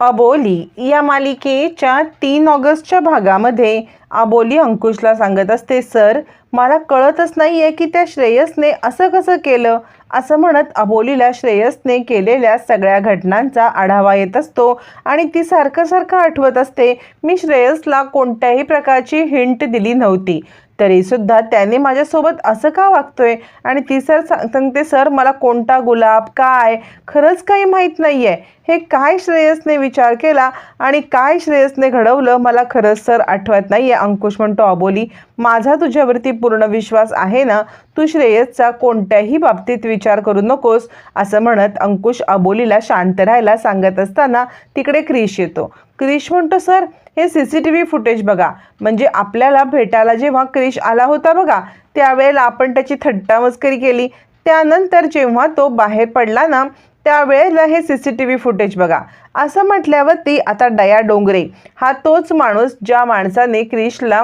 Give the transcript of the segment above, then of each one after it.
अबोली या मालिकेच्या तीन ऑगस्टच्या भागामध्ये अबोली अंकुशला सांगत असते सर मला कळतच नाही आहे की त्या श्रेयसने असं कसं केलं. असं म्हणत अबोलीला श्रेयसने केलेल्या सगळ्या घटनांचा आढावा येत असतो आणि ती सारखं सारखं आठवत असते मी श्रेयसला कोणत्याही प्रकारची हिंट दिली नव्हती. तरीसुद्धा त्याने माझ्यासोबत असं का वागतोय? आणि ती सर सांग- सांगते सर मला कोणता गुलाब काय? खरंच काही माहीत नाही आहे हे काय श्रेयसने विचार केला आणि काय श्रेयसने घडवलं मला खरंच सर आठवत नाही आहे अंकुश म्हणतो अबोली माझा तुझ्यावरती पूर्ण विश्वास आहे ना? तू श्रेयसचा कोणत्याही बाबतीत विचार करू नकोस असं म्हणत अंकुश अबोलीला शांत राहायला सांगत असताना तिकडे क्रिश येतो. क्रिश म्हणतो सर हे C C T V footage बघा. म्हणजे आपल्याला भेटायला जेव्हा क्रिश आला होता बघा त्यावेळेला आपण त्याची थट्टा मस्करी केली. त्यानंतर जेव्हा तो बाहेर पडला ना त्यावेळेला हे C C T V footage बघा. असं म्हटल्यावरती आता दया डोंगरे. हा तोच माणूस ज्या माणसाने क्रिशला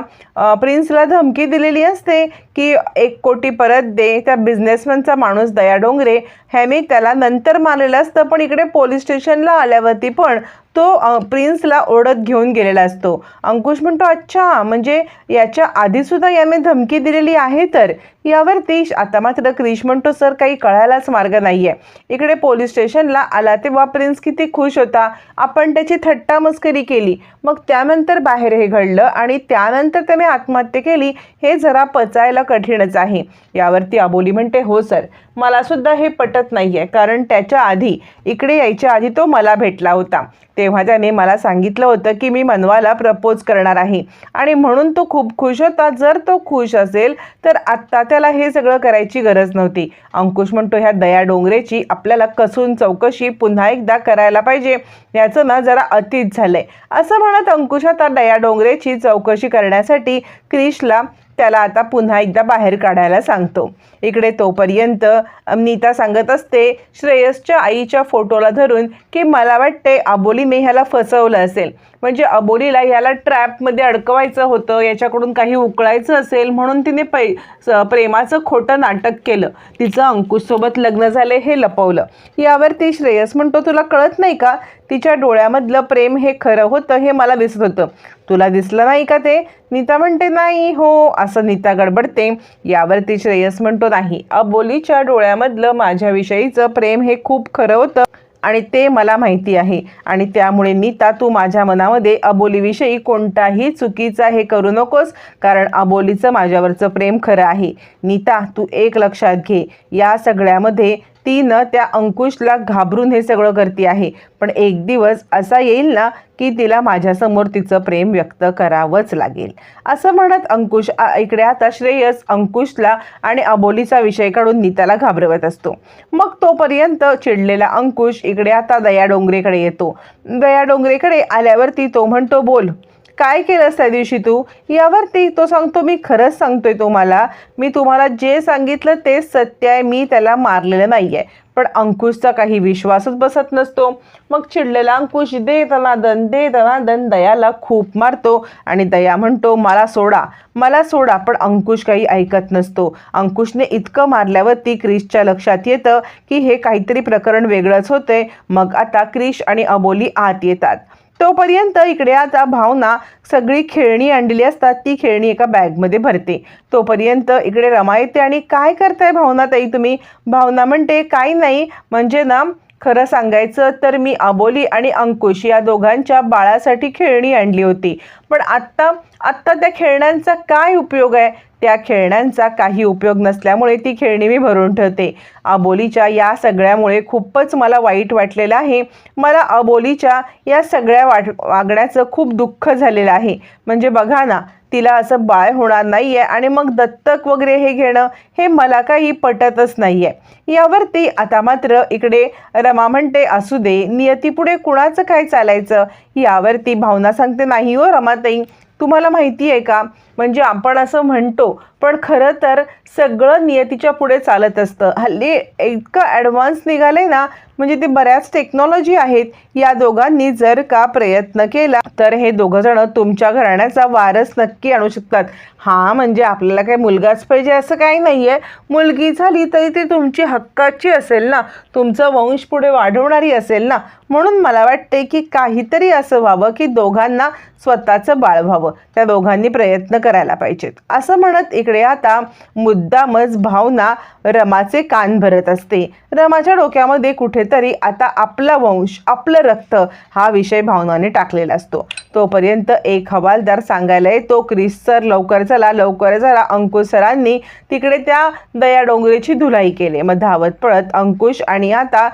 प्रिन्सला धमकी दिलेली असते की एक कोटी परत दे त्या बिझनेसमॅनचा माणूस दया डोंगरे. ह्याने त्याला नंतर मारलेलं असतं पण इकडे पोलीस स्टेशनला आल्यावरती पण तो प्रिन्सला ओढत घेऊन गेलेला असतो. अंकुश म्हणतो अच्छा म्हणजे याच्या आधीसुद्धा याने धमकी दिलेली आहे तर? यावरती आता मात्र क्रिश म्हणतो सर काही कळायलाच मार्ग नाही आहे इकडे पोलीस स्टेशनला आला तेव्हा प्रिन्स किती खुश होता. आपण त्याची थट्टा मस्करी केली. मग त्यानंतर बाहेर हे घडलं आणि त्यानंतर त्याने आत्महत्या केली हे जरा पचायला कठीणच आहे. यावरती अबोली म्हणते हो सर मलासुद्धा हे पटत नाही आहे कारण त्याच्या आधी इकडे यायच्या आधी तो मला भेटला होता. ते तेव्हा त्याने मला सांगितलं होतं की मी मनवाला प्रपोज करणार आहे. आणि म्हणून तो खूप खुश होता. जर तो खुश असेल तर आत्ता त्याला हे सगळं करायची गरज नव्हती. अंकुश म्हणतो ह्या दया डोंगरेची आपल्याला कसून चौकशी पुन्हा एकदा करायला पाहिजे. याचं ना जरा अतीत झालंय. असं म्हणत अंकुश आता दया डोंगरेची चौकशी करण्यासाठी क्रिशला त्याला आता पुन्हा एकदा बाहेर काढायला सांगतो. इकडे तोपर्यंत अम, नीता सांगत असते श्रेयसच्या आईच्या फोटोला धरून की मला वाटते अबोलीने ह्याला फसवलं असेल. म्हणजे अबोलीला याला ट्रॅपमध्ये अडकवायचं होतं याच्याकडून काही उकळायचं असेल म्हणून तिने पै स- प्रेमाचं खोटं नाटक केलं. तिचं अंकुशसोबत लग्न झाले हे लपवलं. यावरती श्रेयस म्हणतो तुला कळत नाही का? तिच्या डोळ्यामधलं प्रेम हे खरं होतं हे मला दिसत होतं. तुला दिसलं नाही का ते? नीता म्हणते नाही हो असं नीता गडबडते. यावरती श्रेयस म्हणतो नाही अबोलीच्या डोळ्यामधलं माझ्याविषयीचं प्रेम हे खूप खरं होतं. आणि ते मला माहिती आहे. आणि त्यामुळे नीता तू माझ्या मनामध्ये अबोलीविषयी कोणताही चुकीचा हे करू नकोस कारण अबोलीचं माझ्यावरचं प्रेम खरं आहे. नीता तू एक लक्षात घे. या सगळ्यामध्ये ती न त्या अंकुशला घाबरून हे सगळं करते आहे. पण एक दिवस असा येईल ना की तिला माझ्यासमोर तिचं प्रेम व्यक्त करावंच लागेल. असं म्हणत अंकुश इकडे आता श्रेयस अंकुशला आणि अबोलीचा विषय काढून नीताला घाबरवत असतो. मग तोपर्यंत चिडलेला अंकुश इकडे आता दया डोंगरेकडे येतो. दया डोंगरेकडे आल्यावरती तो म्हणतो बोल काय केलंस त्या दिवशी तू? यावरती तो सांगतो मी खरंच सांगतोय तुम्हाला. मी तुम्हाला जे सांगितलं तेच सत्य आहे मी त्याला मारलेलं नाही आहे पण अंकुशचा काही विश्वासच बसत नसतो. मग चिडलेला अंकुश दे दन दे दन. दयाला खूप मारतो आणि दया म्हणतो मला सोडा मला सोडा. पण अंकुश काही ऐकत नसतो. अंकुशने इतकं मारल्यावरती क्रिशच्या लक्षात येतं की हे काहीतरी प्रकरण वेगळंच होतंय. मग आता क्रिश आणि अबोली आत येतात. तोपर्यंत इकडे आता भावना सगळी खेळणी आणलेली असतात. ती खेळणी एका बॅगमध्ये भरते. तोपर्यंत इकडे रमा येते आणि काय करताय भावना ताई तुम्ही? भावना म्हणते काही नाही. म्हणजे ना खरं सांगायचं तर मी अबोली आणि अंकुश या दोघांच्या बाळासाठी खेळणी आणली होती. पण आत्ता आत्ता त्या खेळण्यांचा काय उपयोग आहे? त्या खेळण्यांचा काही उपयोग नसल्यामुळे ती खेळणी मी भरून ठेवते. अबोलीच्या या सगळ्यामुळे खूपच मला वाईट वाटलेलं आहे. मला अबोलीच्या या सगळ्या वाट वागण्याचं खूप दुःख झालेलं आहे. म्हणजे बघा ना तिला असं बाळ होणार नाही आहे आणि मग दत्तक वगैरे हे घेणं हे मला काही पटतच नाही आहे यावरती आता मात्र इकडे रमा म्हणते असू दे नियतीपुढे कुणाचं काय चालायचं? यावरती भावना सांगते नाही हो रमाताई तुम्हाला माहिती आहे का? म्हणजे आपण असं म्हणतो पण खरं तर सगळं नियतीच्या पुढे चालत असतं. हल्ली इतकं ॲडव्हान्स निघाले ना म्हणजे ते बऱ्याच टेक्नॉलॉजी आहेत या दोघांनी जर का प्रयत्न केला तर हे दोघं जण तुमच्या घराण्याचा वारस नक्की आणू शकतात. हा म्हणजे आपल्याला काही मुलगाच पाहिजे असं काही नाही आहे मुलगी झाली तरी ती तुमची हक्काची असेल ना तुमचं वंश पुढे वाढवणारी असेल ना म्हणून मला वाटते की काहीतरी असं व्हावं की दोघांना स्वतःचं बाळ व्हावं. त्या दोघांनी प्रयत्न करायला पाहिजेत. असं म्हणत इकडे आता मुद्दामच भावना रमाचे कान भरत असते. रमाच्या डोक्यामध्ये कुठेतरी आता आपला वंश आपलं रक्त हा विषय भावनाने टाकलेला असतो. तोपर्यंत एक हवालदार सांगायला येतो क्रिस सर लवकर चला लवकर चला. अंकुश सरांनी तिकडे त्या दया डोंगरेची धुलाई केली. मग धावत पळत अंकुश आणि आता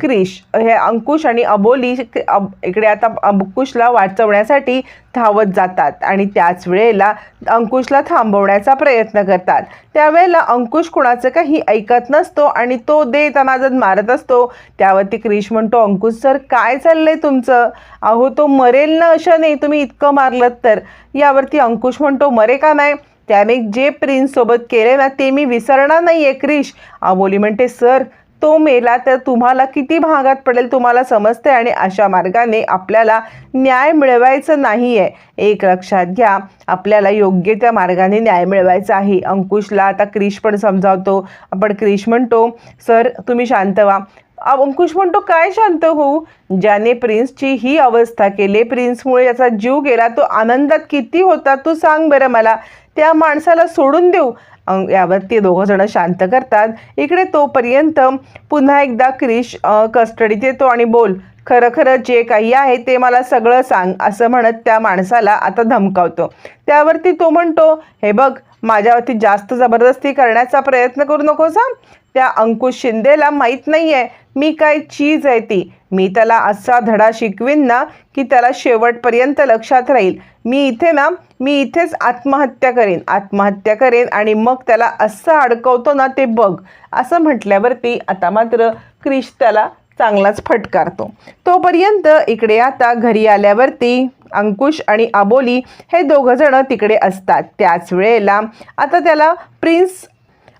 क्रिश हे अंकुश आणि अबोली अब- इकडे आता अंकुशला वाचवण्यासाठी धावत जातात आणि त्याच वेळेला अंकुशला थांबवण्याचा प्रयत्न करतात. त्यावेळेला अंकुश कुणाचं काही ऐकत नसतो आणि तो दे तनाजत मारत असतो त्यावरती क्रिश म्हणतो अंकुश सर काय चाललंय तुमचं? अहो तो मरेल ना अशा नाही तुम्ही इतकं मारलं तर. यावरती अंकुश म्हणतो मरे का नाही? त्याने जे प्रिन्ससोबत केले ना ते मी विसरणार नाही आहे क्रिश. अबोली म्हणते सर तो मेला तर तुम्हाला किती भागात पडेल तुम्हाला समजते आणि अशा मार्गाने आपल्याला न्याय मिळवायचं नाही आहे एक लक्षात घ्या आपल्याला योग्य त्या मार्गाने न्याय मिळवायचा आहे. अंकुशला आता क्रिश पण समजावतो. आपण क्रिश म्हणतो सर तुम्ही शांत व्हा. अंकुश म्हणतो काय शांत होऊ? ज्याने प्रिन्सची ही अवस्था केली प्रिन्समुळे याचा जीव गेला तो आनंदात किती होता तू सांग बरं मला. त्या माणसाला सोडून देऊ. अं, यावर ते दोघं जण शांत करतात. इकडे तोपर्यंत पुन्हा एकदा क्रिश कस्टडीत येतो आणि बोल खरं खरं जे काही आहे ते मला सगळं सांग असं म्हणत त्या माणसाला आता धमकावतो. त्यावरती तो म्हणतो हे बघ माझ्यावरती जास्त जबरदस्ती करण्याचा प्रयत्न करू नकोस. त्या अंकुश शिंदेला माहीत नाही आहे मी काय चीज आहे ती? मी त्याला असा धडा शिकवीन ना की त्याला शेवटपर्यंत लक्षात राहील. मी इथे ना मी इथेच आत्महत्या करेन. आत्महत्या करेन आणि मग त्याला असं अडकवतो ना ते बघ. असं म्हटल्यावरती आता मात्र क्रिश त्याला चांगलाच फटकारतो. तोपर्यंत इकडे आता घरी आल्यावरती अंकुश आणि आबोली हे दोघंजणं तिकडे असतात. त्याच वेळेला आता त्याला प्रिन्स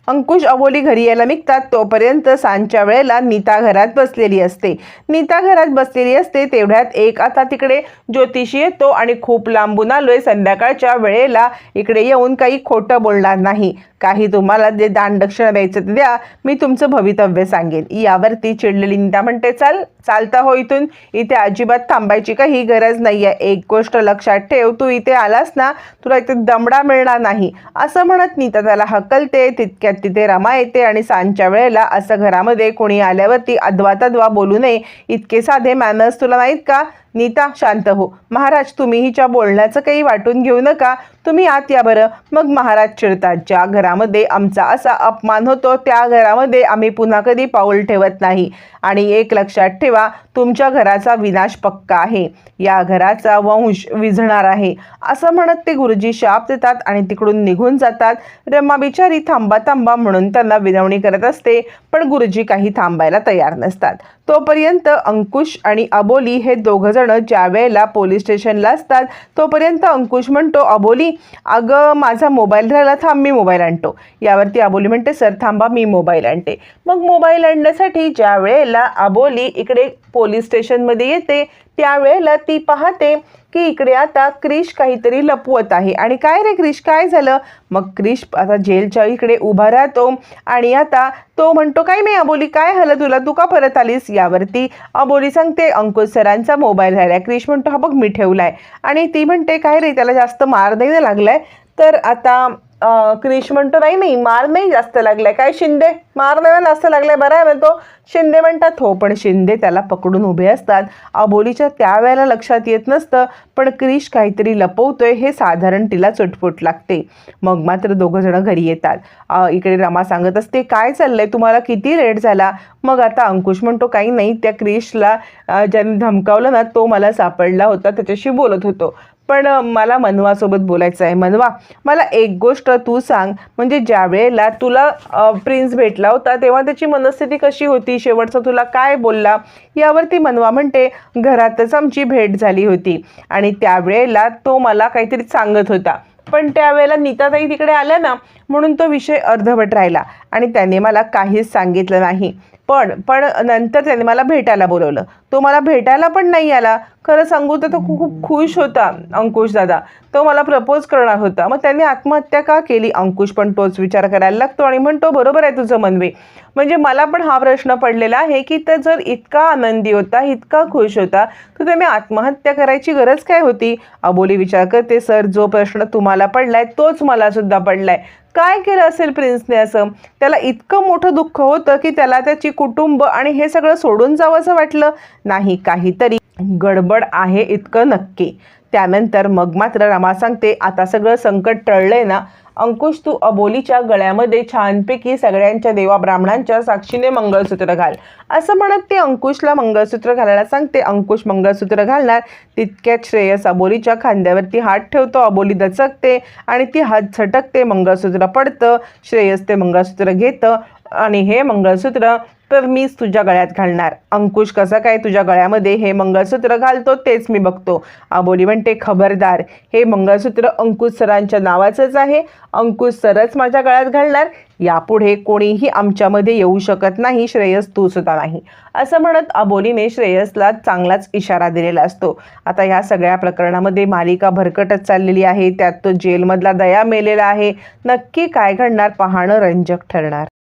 अंकुश अबोली घरी यायला निघतात. तोपर्यंत सांजच्या वेळेला नीता घरात बसलेली असते. नीता घरात बसलेली असते तेवढ्यात एक आता तिकडे ज्योतिषी येतो आणि खूप लांबून आलोय. संध्याकाळच्या वेळेला इकडे येऊन काही खोटं बोलणार नाही. काही तुम्हाला जे दानदक्षिणा द्यायचं ते द्या. मी तुमचं भवितव्य सांगेन. यावरती चिडलेली निंदा म्हणते चाल चालता हो इथून. इथे अजिबात थांबायची काही गरज नाही आहे एक गोष्ट लक्षात ठेव तू इथे आलास ना तुला इथे दमडा मिळणार नाही. असं म्हणत नीता त्याला हकलते तितक्यात तिथे रमा येते आणि सांजच्या वेळेला असं घरामध्ये कोणी आल्यावरती अद्वा तद्वा बोलू नये. इतके साधे मॅनर्स तुला नाहीत का? नीता शांत हो. महाराज तुम्ही हिच्या बोलण्याचं काही वाटून घेऊ नका. तुम्ही आत या बरं. मग महाराज चिडतात ज्या घरामध्ये आमचा असा अपमान होतो त्या घरामध्ये आम्ही पुन्हा कधी पाऊल ठेवत नाही. आणि एक लक्षात ठेवा तुमच्या घराचा विनाश पक्का आहे. या घराचा वंश विझणार आहे. असं म्हणत ते गुरुजी शाप देतात आणि तिकडून निघून जातात. रम्मा बिचारी थांबा थांबा म्हणून त्यांना विनवणी करत असते पण गुरुजी काही थांबायला तयार नसतात. तोपर्यंत अंकुश आणि अबोली हे दोघं जण ज्या वेळेला पोलीस स्टेशनला असतात तोपर्यंत अंकुश म्हणतो अबोली अगं माझा मोबाईल राहिला थांब मी मोबाईल आणतो. यावरती अबोली म्हणते सर थांबा मी मोबाईल आणते. मग मोबाईल आणण्यासाठी ज्या वेळेला अबोली इकडे पोलीस स्टेशनमध्ये येते त्यावेळेला ती पाहते की इकडे आता क्रिश काहीतरी लपवत आहे. आणि काय रे क्रिश? काय झालं? मग क्रिश आता जेलच्या इकडे उभा राहतो आणि आता तो म्हणतो काय नाही अबोली? काय झालं तुला? तू का परत आलीस? यावरती अबोली सांगते अंकुश सरांचा मोबाईल राहिलाय क्रिश म्हणतो हा बघ मी ठेवलाय. आणि ती म्हणते काय रे त्याला जास्त मार नाही लागला लागलाय? तर आता क्रिश म्हणतो नाही नाही मार नाही जास्त लागलाय. काय शिंदे? मार नाही जास्त लागलाय. बरं आहे म्हणतो. शिंदे म्हणतात हो पण शिंदे त्याला पकडून उभे असतात. अबोलीच्या त्यावेळेला लक्षात येत नसतं पण क्रिश काहीतरी लपवतोय हे साधारण तिला चुटपुट लागते. मग मात्र दोघं जण घरी येतात. इकडे रमा सांगत असते काय चाललंय? तुम्हाला किती लेट झाला? मग आता अंकुश म्हणतो काही नाही त्या क्रिशला ज्याने धमकावलं ना तो मला सापडला होता त्याच्याशी बोलत होतो. पण मला मनवासोबत बोलायचं आहे. मनवा मला एक गोष्ट तू सांग. म्हणजे ज्या वेळेला तुला प्रिन्स भेटला होता तेव्हा त्याची मनस्थिती कशी होती? शेवटचा तुला काय बोलला? यावरती मनवा म्हणते घरातच आमची भेट झाली होती. आणि त्यावेळेला तो मला काहीतरी सांगत होता. पण त्यावेळेला नीताताई तिकडे आल्या ना म्हणून तो विषय अर्धवट राहिला. आणि त्याने मला काहीच सांगितलं नाही. पण पण नंतर त्याने मला भेटायला बोलवलं. तो मला भेटायला पण नाही आला. खरं सांगू तर तो खूप खूप खुश होता अंकुश दादा. तो मला प्रपोज करणार होता. मग त्याने आत्महत्या का केली? अंकुश पण तोच विचार करायला लागतो आणि म्हणतो बरोबर आहे तुझं मनवे. म्हणजे मला पण हा प्रश्न पडलेला आहे की तर जर इतका आनंदी होता इतका खुश होता तर त्याने आत्महत्या करायची गरज काय होती? अबोली विचार करते सर जो प्रश्न तुम्हाला पडलाय तोच मला सुद्धा पडलाय. काय केलं असेल प्रिन्सने असं? त्याला इतकं मोठं दुःख होतं की त्याला त्याची कुटुंब आणि हे सगळं सोडून जावं असं वाटलं. नाही काहीतरी गडबड आहे इतकं नक्की. त्यानंतर मग मात्र रमा सांगते आता सगळं संकट टळलंय ना अंकुश तू अबोलीच्या गळ्यामध्ये छानपैकी सगळ्यांच्या देवा ब्राह्मणांच्या साक्षीने मंगळसूत्र घाल. असं म्हणत ते अंकुशला मंगळसूत्र घालायला सांगते. अंकुश मंगळसूत्र घालणार तितक्यात श्रेयस अबोलीच्या खांद्यावरती हात ठेवतो. अबोली दचकते आणि ती हात झटकते. मंगळसूत्र पडतं. श्रेयस ते मंगळसूत्र घेतं आणि हे मंगळसूत्र तर मीच तुझ्या गळ्यात घालणार. अंकुश कसं काय तुझ्या गळ्यामध्ये हे मंगळसूत्र घालतो तेच मी बघतो. आबोली म्हणते खबरदार हे मंगळसूत्र अंकुश सरांच्या नावाचंच आहे. अंकुश सरच माझ्या गळ्यात घालणार. यापुढे कोणीही आमच्यामध्ये येऊ शकत नाही श्रेयस तू सुद्धा नाही. असं म्हणत अबोलीने श्रेयसला चांगलाच इशारा दिलेला असतो. आता ह्या सगळ्या प्रकरणामध्ये मालिका भरकटत चाललेली आहे. त्यात तो जेलमधला दया मेलेला आहे. नक्की काय घडणार? पाहणं रंजक ठरणार.